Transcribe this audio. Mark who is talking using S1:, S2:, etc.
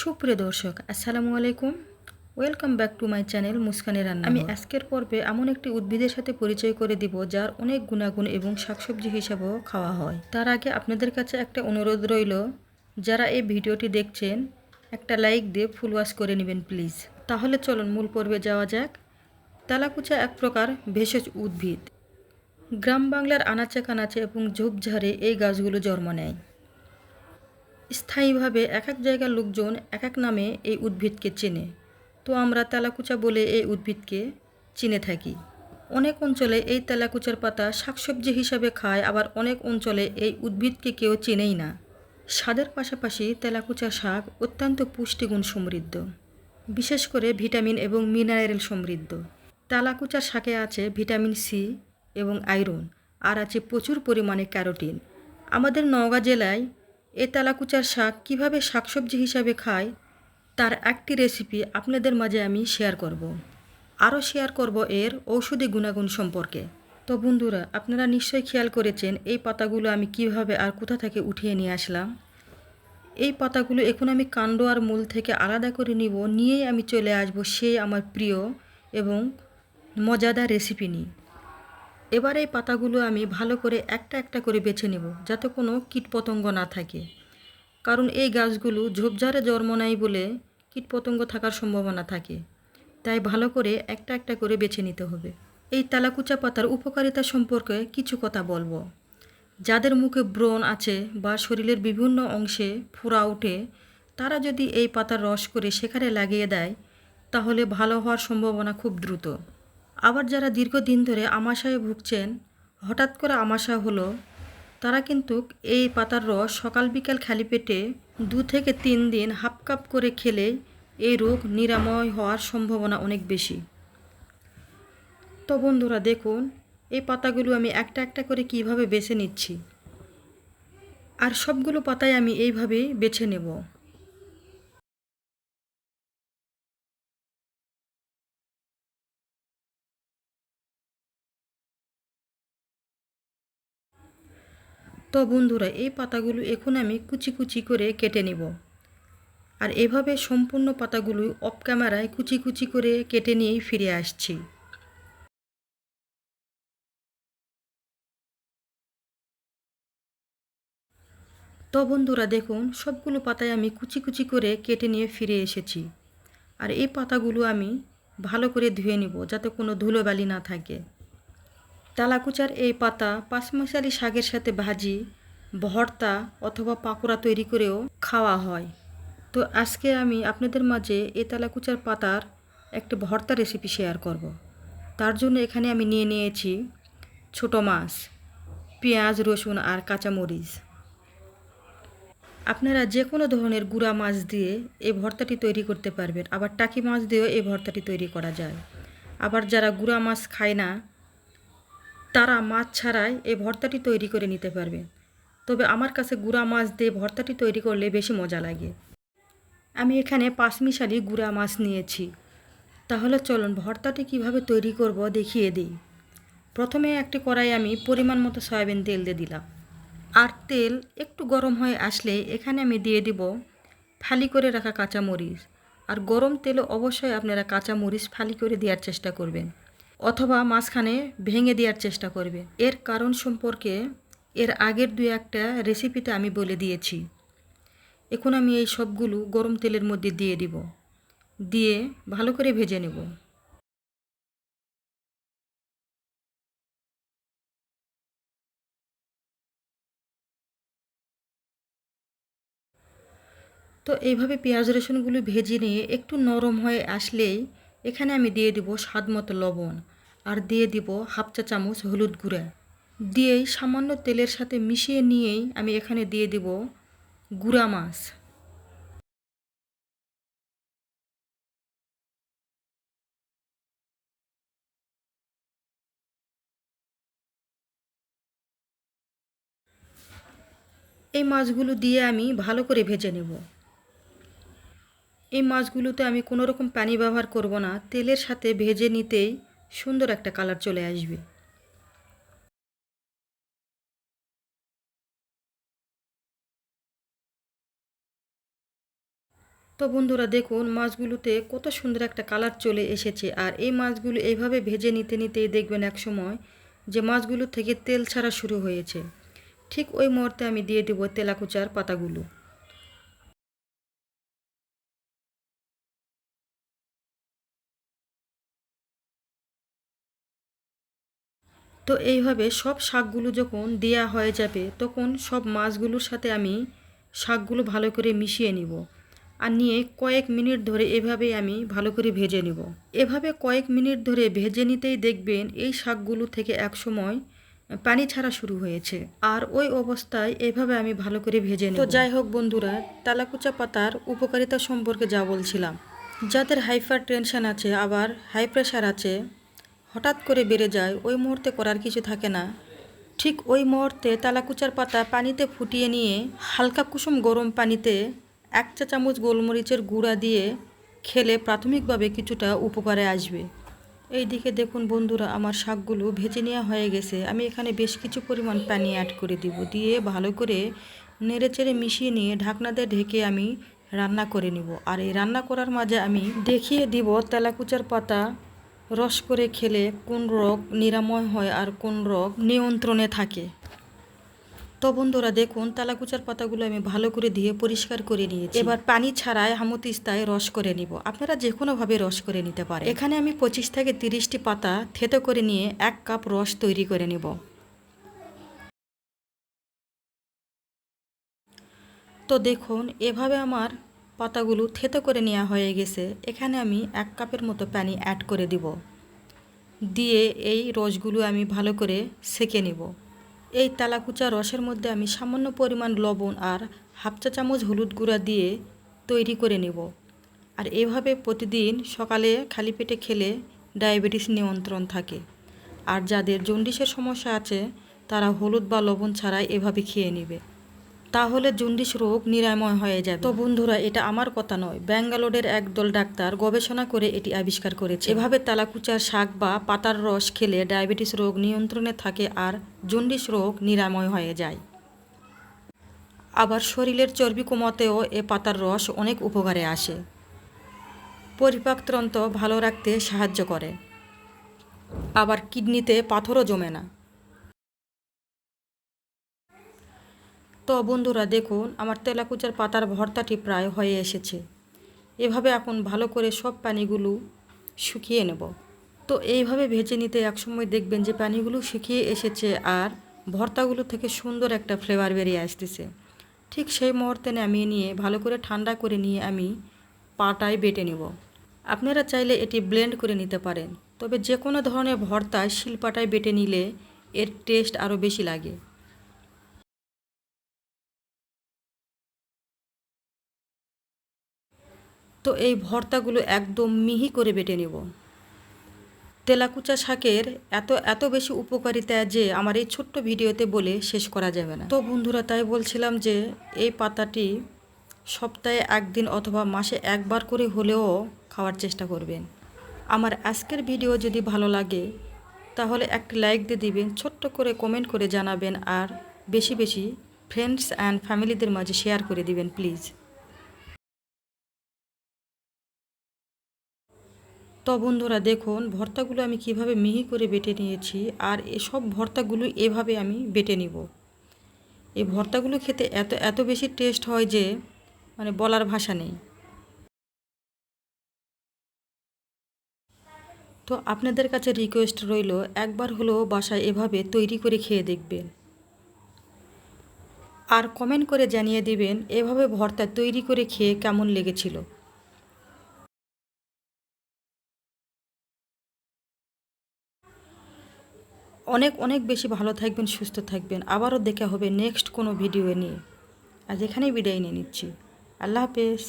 S1: সুপ্রিয় দর্শক, আসসালামু আলাইকুম। Welcome back to my channel মুস্কানের রান্না আমি আজকের পর্বে এমন একটি উদ্ভিদের সাথে পরিচয় করে দিব, যার অনেক গুণাগুণ এবং শাকসবজি হিসাবেও খাওয়া হয়। তার আগে আপনাদের কাছে একটা অনুরোধ রইল, যারা এই ভিডিওটি দেখছেন, একটা লাইক দিয়ে ফুল ওয়াশ করে নেবেন প্লিজ তাহলে চলুন, মূল পর্বে যাওয়া যাক। তেলাকুচা এক প্রকার ভেষজ উদ্ভিদ। গ্রাম বাংলার আনাচে কানাচে এবং ঝোপঝাড়ে এই গাছগুলো জন্ম নেয়। স্থায়ীভাবে এক এক জায়গার লোকজন এক এক নামে এই উদ্ভিদকে চেনে। তো আমরা তেলাকুচা বলে এই উদ্ভিদকে চিনে থাকি। অনেক অঞ্চলে এই তেলাকুচার পাতা শাকসবজি হিসাবে খায়, আবার অনেক অঞ্চলে এই উদ্ভিদকে কেউ চেনেই না। স্বাদের পাশাপাশি তেলাকুচা শাক অত্যন্ত পুষ্টিগুণ সমৃদ্ধ, বিশেষ করে ভিটামিন এবং মিনারেল সমৃদ্ধ। তেলাকুচার শাকে আছে ভিটামিন সি এবং আয়রন, আর আছে প্রচুর পরিমাণে ক্যারোটিন। আমাদের নওগাঁ জেলায় এ তেলাকুচার শাক কীভাবে শাকসবজি হিসাবে খায়, তার একটি রেসিপি আপনাদের মাঝে আমি শেয়ার করব। আরও শেয়ার করব এর ঔষধি গুণাগুণ সম্পর্কে। তো বন্ধুরা, আপনারা নিশ্চয়ই খেয়াল করেছেন এই পাতাগুলো আমি কীভাবে আর কোথা থেকে উঠিয়ে নিয়ে আসলাম। এই পাতাগুলো এখন আমি কাণ্ড আর মূল থেকে আলাদা করে নিব, নিয়েই আমি চলে আসব সেই আমার প্রিয় এবং মজাদার রেসিপি নিয়ে। এবার এই পাতাগুলো আমি ভালো করে একটা একটা করে বেছে নেব, যাতে কোনো কীটপতঙ্গ না থাকে। কারণ এই গাছগুলো ঝোপঝাড়ে জন্ম নেয় বলে কীটপতঙ্গ থাকার সম্ভাবনা থাকে। তাই ভালো করে একটা একটা করে বেছে নিতে হবে। এই তেলাকুচা পাতার উপকারিতা সম্পর্কে কিছু কথা বলব। যাদের মুখে ব্রণ আছে বা শরীরের বিভিন্ন অংশে ফোড়া ওঠে, তারা যদি এই পাতার রস করে সেখানে লাগিয়ে দেয়, তাহলে ভালো হওয়ার সম্ভাবনা খুব দ্রুত। আবার যারা দীর্ঘদিন ধরে আমাশায় ভুগছেন, হঠাৎ করে আমাশা হলো, তারা কিন্তু এই পাতার রস সকাল বিকাল খালি পেটে দু থেকে তিন দিন হাফ কাপ করে খেলে এই রোগ নিরাময় হওয়ার সম্ভাবনা অনেক বেশি। তো বন্ধুরা, দেখুন, এই পাতাগুলো আমি একটা একটা করে কীভাবে বেছে নিচ্ছি? আর সবগুলো পাতায় আমি এইভাবে বেছে নেব। তো বন্ধুরা, এই পাতাগুলো এখন আমি কুচি কুচি করে কেটে নেব। আর এভাবে সম্পূর্ণ পাতাগুলো অফ ক্যামেরায় কুচি কুচি করে কেটে নিয়েই ফিরে আসছি। তো বন্ধুরা, দেখুন, সবগুলো পাতায় আমি কুচি কুচি করে কেটে নিয়ে ফিরে এসেছি। আর এই পাতাগুলো আমি ভালো করে ধুয়ে নিব, যাতে কোনো ধুলোবালি না থাকে। তেলাকুচার এই পাতা পাঁচমশালি শাকের সাথে ভাজি, ভর্তা অথবা পাকোড়া তৈরি করেও খাওয়া হয়। তো আজকে আমি আপনাদের মাঝে এই তেলাকুচার পাতার একটা ভর্তা রেসিপি শেয়ার করব। তার জন্য এখানে আমি নিয়ে নিয়েছি ছোট মাছ, পেঁয়াজ, রসুন আর কাঁচামরিচ। আপনারা যে কোনো ধরনের গুঁড়া মাছ দিয়ে এই ভর্তাটি তৈরি করতে পারবেন। আবার টাকি মাছ দিয়েও এই ভর্তাটি তৈরি করা যায়। আবার যারা গুঁড়া মাছ খায় না তারা মাছ ছাড়াই এই ভর্তাটি তৈরি করে নিতে পারবেন তবে আমার কাছে গুঁড়া মাছ দিয়ে ভর্তাটি তৈরি করলে বেশি মজা লাগে। আমি এখানে পাঁচমিশালি গুঁড়া মাছ নিয়েছি। তাহলে চলুন ভর্তাটি কীভাবে তৈরি করব দেখিয়ে দিই। প্রথমে একটি কড়াই আমি পরিমাণ মতো সয়াবিন তেল দিয়ে দিলাম। আর তেল একটু গরম হয়ে আসলে এখানে আমি দিয়ে দিব ফালি করে রাখা কাঁচামরিচ। আর গরম তেলে অবশ্যই আপনারা কাঁচামরিচ ফালি করে দেওয়ার চেষ্টা করবেন। অথবা মাঝখানে ভেঙে দেওয়ার চেষ্টা করবে। এর কারণ সম্পর্কে এর আগের দু একটা রেসিপিতে আমি বলে দিয়েছি। এখন আমি এই সবগুলো গরম তেলের মধ্যে দিয়ে দিব। দিয়ে ভালো করে ভেজে নেব। তো এইভাবে পেঁয়াজ রসুনগুলো ভেজে নিয়ে একটু নরম হয়ে আসলেই এখানে আমি দিয়ে দিব স্বাদ মতো লবণ আর দিয়ে দিব হাফ চা চামচ হলুদ গুঁড়া। দিয়েই সামান্য তেলের সাথে মিশিয়ে নিয়েই আমি এখানে দিয়ে দিব গুঁড়া মাছ। এই মাছগুলো দিয়ে আমি ভালো করে ভেজে নেব। এই মাছগুলোতে আমি কোনো রকম পানি ব্যবহার করব না। তেলের সাথে ভেজে নিতেই সুন্দর একটা কালার চলে আসবে। তো বন্ধুরা দেখুন, মাছগুলোতে কত সুন্দর একটা কালার চলে এসেছে। আর এই মাছগুলো এইভাবে ভেজে নিতে নিতেই দেখবেন এক সময় যে মাছগুলো থেকে তেল ছাড়া শুরু হয়েছে। ঠিক ওই মুহূর্তে আমি দিয়ে দেবো তেলাকুচার পাতাগুলো। তো এইভাবে সব শাকগুলো যখন দেয়া হয়ে যাবে, তখন সব মাছগুলোর সাথে আমি শাকগুলো ভালো করে মিশিয়ে নিব। আর নিয়ে কয়েক মিনিট ধরে এভাবে আমি ভালো করে ভেজে নিব। এভাবে কয়েক মিনিট ধরে ভেজে নিতেই দেখবেন এই শাকগুলো থেকে এক সময় পানি ছাড়া শুরু হয়েছে। আর ওই অবস্থায় এভাবে আমি ভালো করে ভেজে নিব। তো যাই হোক বন্ধুরা, তালাকুচা পাতার উপকারিতা সম্পর্কে যা বলছিলাম। যাদের হাইপার টেনশন আছে, আবার হাই প্রেশার আছে হঠাৎ করে বেড়ে যায়, ওই মুহূর্তে করার কিছু থাকে না। ঠিক ওই মুহূর্তে তালাকুচার পাতা পানিতে ফুটিয়ে নিয়ে হালকা কুসুম গরম পানিতে এক চা চামচ গোলমরিচের গুঁড়া দিয়ে খেলে প্রাথমিকভাবে কিছুটা উপকারে আসবে। এই দিকে দেখুন বন্ধুরা, আমার শাকগুলো ভেজে নেওয়া হয়ে গেছে। আমি এখানে বেশ কিছু পরিমাণ পানি অ্যাড করে দিব। দিয়ে ভালো করে নেড়ে চেড়ে মিশিয়ে নিয়ে ঢাকনা দিয়ে ঢেকে আমি রান্না করে নিব। আর এই রান্না করার মাঝে আমি দেখিয়ে দিব তেলাকুচার পাতা রস করে খেলে কোন রোগ নিরাময় হয় আর কোন রোগ নিয়ন্ত্রণে থাকে? তো বন্ধুরা দেখুন, তালাকুচার পাতাগুলো আমি ভালো করে দিয়ে পরিষ্কার করে নিয়েছি। এবার পানি ছাড়াই হামতিস্তায় রস করে নিব। আপনারা যে কোনোভাবে রস করে নিতে পারেন। এখানে আমি পঁচিশ থেকে তিরিশটি পাতা থেতো করে নিয়ে এক কাপ রস তৈরি করে নিব। তো দেখুন, এভাবে আমার পাতাগুলো থেতো করে নেওয়া হয়ে গেছে, এখানে আমি এক কাপের মতো পানি অ্যাড করে দিব। দিয়ে এই রসগুলো আমি ভালো করে সেকে নিব। এই তালাকুচা রসের মধ্যে আমি সামান্য পরিমাণ লবণ আর হাফ চা চামচ হলুদ গুঁড়া দিয়ে তৈরি করে নেব। আর এভাবে প্রতিদিন সকালে খালি পেটে খেলে ডায়াবেটিস নিয়ন্ত্রণ থাকে। আর যাদের জন্ডিসের সমস্যা আছে, তারা হলুদ বা লবণ ছাড়াই এভাবে খেয়ে নেবে। তাহলে জন্ডিস রোগ নিরাময় হয়ে যাবে। তো বন্ধুরা, এটা আমার কথা নয়। ব্যাঙ্গালোরের একদল ডাক্তার গবেষণা করে এটি আবিষ্কার করেছে। এভাবে তালাকুচার শাক বা পাতার রস খেলে ডায়াবেটিস রোগ নিয়ন্ত্রণে থাকে আর জন্ডিস রোগ নিরাময় হয়ে যায়। আবার শরীরের চর্বি কমাতেও এ পাতার রস অনেক উপকারে আসে। পরিপাকতন্ত্র ভালো রাখতে সাহায্য করে। আবার কিডনিতে পাথরও জমে না। তো বন্ধুরা দেখুন, আমার তেলাকুচার পাতার ভর্তাটি প্রায় হয়ে এসেছে। এভাবে এখন ভালো করে সব পানিগুলো শুকিয়ে নেব। তো এইভাবে ভেজে নিতে একসময় দেখবেন যে পানিগুলো শুকিয়ে এসেছে আর ভর্তাগুলো থেকে সুন্দর একটা ফ্লেভার বেরিয়ে আসতেছে। ঠিক সেই মুহূর্তে নামিয়ে নিয়ে ভালো করে ঠান্ডা করে নিয়ে আমি পাটায় বেটে নেব। আপনারা চাইলে এটি ব্লেন্ড করে নিতে পারেন, তবে যে কোনো ধরনের ভর্তায় শিলপাটায় বেটে নিলে এর টেস্ট আরও বেশি লাগে। তো এই ভর্তাগুলো একদম মিহি করে বেটে নেব। তেলাকুচা শাকের এত এত বেশি উপকারিতা যে আমার এই ছোট্ট ভিডিওতে বলে শেষ করা যাবে না। তো বন্ধুরা, তাই বলছিলাম যে এই পাতাটি সপ্তাহে একদিন অথবা মাসে একবার করে হলেও খাওয়ার চেষ্টা করবেন। আমার আজকের ভিডিও যদি ভালো লাগে, তাহলে একটি লাইক দিয়ে দিবেন, ছোট্ট করে কমেন্ট করে জানাবেন আর বেশি বেশি ফ্রেন্ডস অ্যান্ড ফ্যামিলিদের মাঝে শেয়ার করে দিবেন প্লিজ তো বন্ধুরা দেখুন, ভর্তাগুলো আমি কীভাবে মিহি করে বেটে নিয়েছি আর এসব ভর্তাগুলো এভাবে আমি বেটে নিব। এই ভর্তাগুলো খেতে এত এত বেশি টেস্ট হয় যে মানে বলার ভাষা নেই। তো আপনাদের কাছে রিকোয়েস্ট রইল, একবার হলেও বাসায় এভাবে তৈরি করে খেয়ে দেখবেন। আর কমেন্ট করে জানিয়ে দিবেন, এভাবে ভর্তা তৈরি করে খেয়ে কেমন লেগেছিল। অনেক অনেক বেশি ভালো থাকবেন, সুস্থ থাকবেন। আবারও দেখা হবে নেক্সট কোনো ভিডিও নিয়ে। আজ এখানেই বিদায় নিয়ে নিচ্ছি। আল্লাহ হাফেজ।